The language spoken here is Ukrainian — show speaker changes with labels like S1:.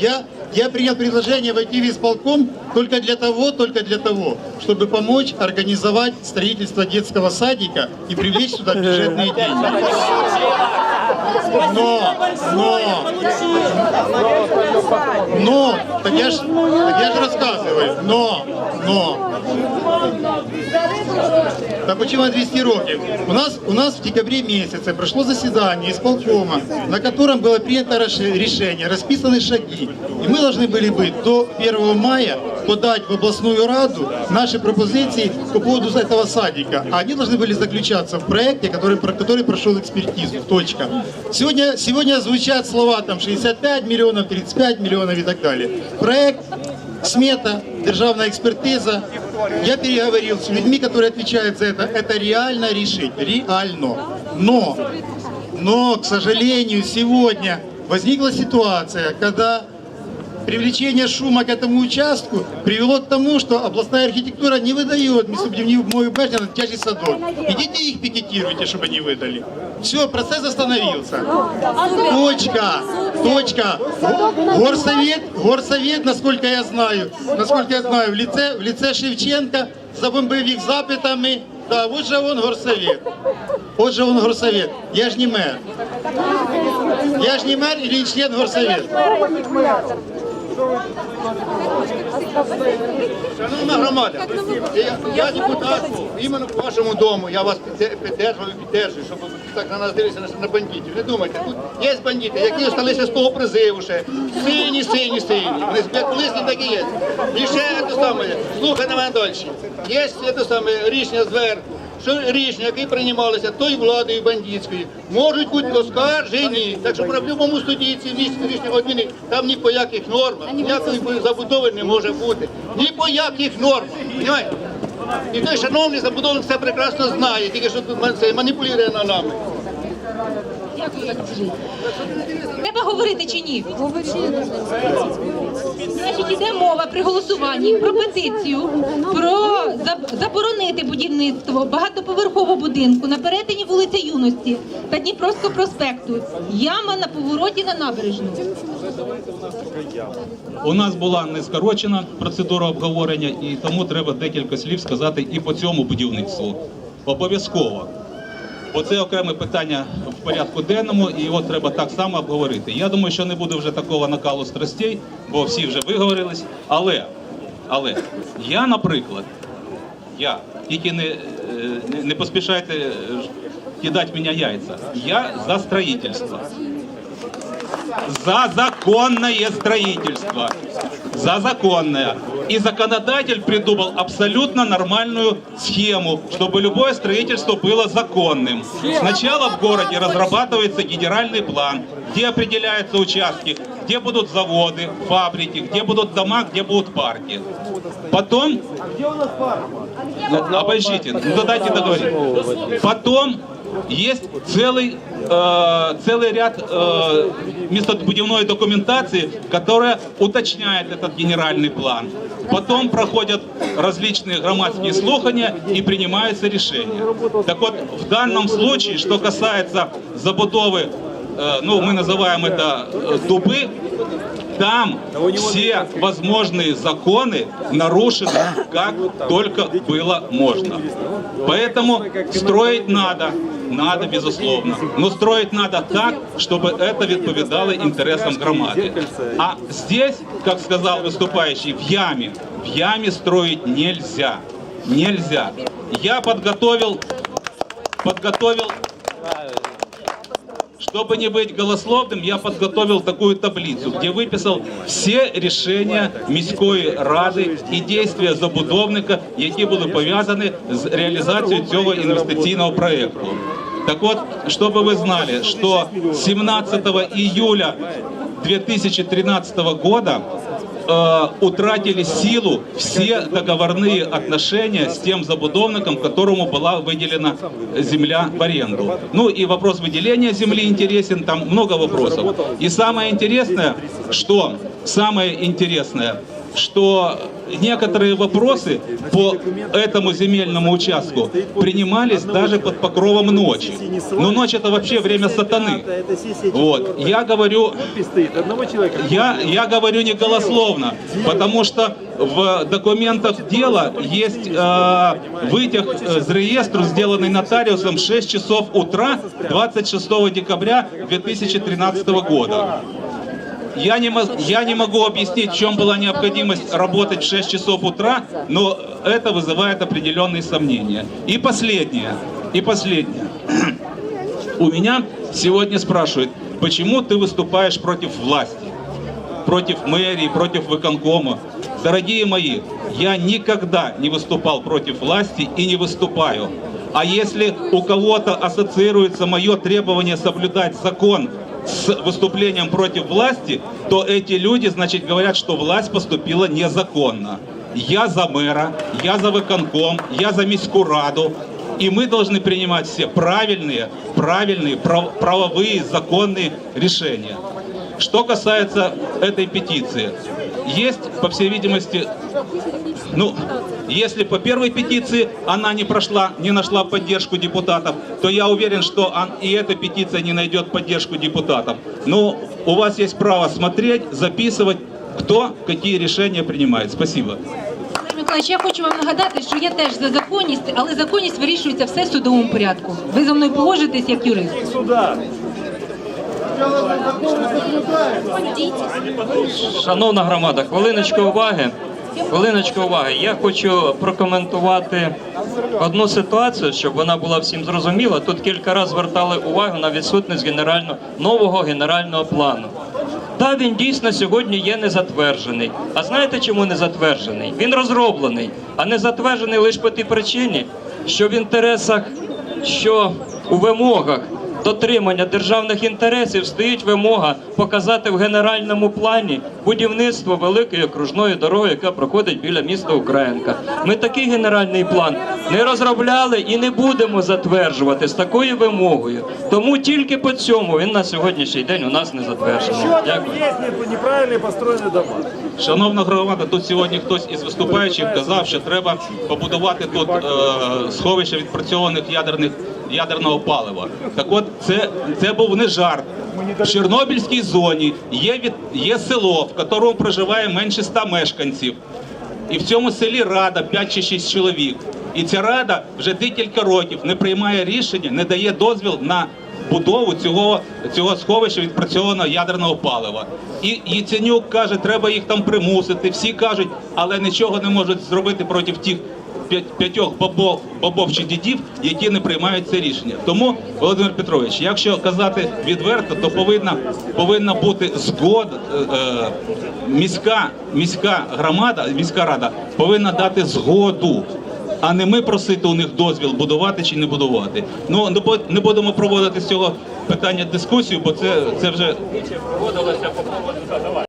S1: Я, я принял предложение войти в исполком только для того, только для того, чтобы помочь организовать строительство детского садика и привлечь сюда бюджетные деньги. Но, но, но, так я ж, так я ж рассказываю, но, но. Так почему 200 років? У нас, у нас в декабре месяце прошло заседание исполкома, на котором было принято реш- решение, расписаны шаги. И мы должны были быть до 1 мая подать в областную раду наши пропозиции по поводу этого садика. Они должны были заключаться в проекте, который, который прошел экспертизу. Точка. Сегодня, сегодня звучат слова там 65 миллионов, 35 миллионов и так далее. Проект смета, державная экспертиза. Я переговорил с людьми, которые отвечают за это. Это реально решить. Реально. Но, но, к сожалению, сегодня возникла ситуация, когда привлечение шума к этому участку привело к тому, что областная архитектура не выдает мою башню на дитячий садок. Идите их пикетируйте, чтобы они выдали. Все, процесс остановился. Точка, точка. Горсовет, горсовет, насколько я знаю, насколько я знаю, в лице, в лице Шевченка забомбив їх запитами. Да, вот же он горсовет. Вот же он горсовет. Я ж не мэр. Я ж не мэр или не член горсовета.
S2: Шановна громада, я, я депутат іменно по вашому дому. Я вас підде- піддержую і піддержую, щоб так на нас дивилися на, бандитів. Не думайте, тут є бандити, які залишилися з того призиву ще. Сині, сині, сині. Вони колись так і є. І ще те саме, слухай мене далі. Є те саме рішення зверху. Що рішення, які приймалися тою владою бандитською, можуть бути оскаржені. Так що при будь-якому суді ці місці рішення відміни, там ні по яких нормах, ніякої забудови не може бути. Ні по яких нормах. Понимаєте? І той шановний забудовник це прекрасно знає, тільки що тут це маніпулює на нами.
S3: Треба говорити чи ні? Значить, іде мова при голосуванні про петицію, будівництво багатоповерхового будинку на перетині вулиці Юності та Дніпровського проспекту. Яма на повороті на набережну.
S4: У нас була не скорочена процедура обговорення, і тому треба декілька слів сказати і по цьому будівництву. Обов'язково. Бо це окреме питання в порядку денному, і його треба так само обговорити. Я думаю, що не буде вже такого накалу страстей, бо всі вже виговорились. Але, але я, наприклад, я тільки не, е, не, не поспішайте е, кидати мені яйця. Я за строїтельство за законное строительство. За законное. И законодатель придумал абсолютно нормальную схему, чтобы любое строительство было законным. Сначала в городе разрабатывается генеральный план, где определяются участки, где будут заводы, фабрики, где будут дома, где будут парки. Потом... Ну, Обождите, ну дайте договорить. Потом есть целый, э, целый ряд э, местобудивной документации, которая уточняет этот генеральный план. Потом проходят различные громадские слухания и принимаются решения. Так вот, в данном случае, что касается забудовы, э, ну, мы называем это э, дубы, там все возможные законы нарушены, как только было можно. Поэтому строить надо, надо, безусловно. Но строить надо так, чтобы это відповідало интересам громады. А здесь, как сказал выступающий, в яме, в яме строить нельзя. Нельзя. Я подготовил, подготовил чтобы не быть голословным, я подготовил такую таблицу, где выписал все рішення міської ради і дійства забудовника, які були пов'язані з реалізацією цього інвестиційного проєкту. Так вот, чтобы вы знали, что 17 июля 2013 года э, утратили силу все договорные отношения с тем забудовником, которому была выделена земля в аренду. Ну и вопрос выделения земли интересен, там много вопросов. И самое интересное, что самое интересное, что некоторые вопросы по этому земельному участку принимались даже под покровом ночи. Но ночь это вообще время сатаны. Вот. Я говорю, я, я говорю не голословно, потому что в документах дела есть э, вытяг э, с реестру, сделанный нотариусом в 6 часов утра 26 декабря 2013 года. Я не, я не могу объяснить, в чем была необходимость работать в 6 часов утра, но это вызывает определенные сомнения. И последнее, и последнее. У меня сегодня спрашивают, почему ты выступаешь против власти? против мэрии, против выконкома. Дорогие мои, я никогда не выступал против власти и не выступаю. А если у кого-то ассоциируется мое требование соблюдать закон с выступлением против власти, то эти люди, значит, говорят, что власть поступила незаконно. Я за мэра, я за выконком, я за міську. И мы должны принимать все правильные, правильные, прав- правовые, законные решения. Что касается этой петиции, есть, по всей видимости, ну, если по первой петиции она не прошла, не нашла поддержку депутатов, то я уверен, что ан- и эта петиция не найдет поддержку депутатов. Но у вас есть право смотреть, записывать, кто какие решения принимает. Спасибо.
S3: Володимир Миколаївич, я хочу вам нагадати, що я теж за законність, але законність вирішується все в судовому порядку. Ви зі мною погоджуєтесь як юрист.
S5: Шановна громада, хвилиночку уваги. Хвилиночку уваги. Я хочу прокоментувати одну ситуацію, щоб вона була всім зрозуміла. Тут кілька разів звертали увагу на відсутність генерального нового генерального плану. Та він дійсно сьогодні є не затверджений. А знаєте, чому не затверджений? Він розроблений, а не затверджений лише по тій причині, що в інтересах, що у вимогах дотримання державних інтересів стоїть вимога показати в генеральному плані будівництво великої окружної дороги, яка проходить біля міста Українка. Ми такий генеральний план не розробляли і не будемо затверджувати з такою вимогою. Тому тільки по цьому він на сьогоднішній день у нас не затверджений.
S6: Что там
S5: Дякую.
S6: неправильно построены дома?
S4: Шановна громада, тут сьогодні хтось із виступаючих казав, що треба побудувати тут е, сховище відпрацьованих ядерних ядерного палива. Так от це, це був не жарт. В Чорнобильській зоні є від є село, в якому проживає менше 100 мешканців. І в цьому селі рада 5 чи 6 чоловік. І ця рада вже декілька років не приймає рішення, не дає дозвіл на будову цього, цього сховища відпрацьованого ядерного палива. І Яценюк каже, треба їх там примусити. Всі кажуть, але нічого не можуть зробити проти тих п'ятьох бабов, бабов чи дідів, які не приймають це рішення. Тому, Володимир Петрович, якщо казати відверто, то повинна, повинна бути згода. Е, е, міська, міська громада, міська рада повинна дати згоду. А не ми просити у них дозвіл будувати чи не будувати. Ну не бу- не будемо проводити з цього питання дискусію, бо це, це вже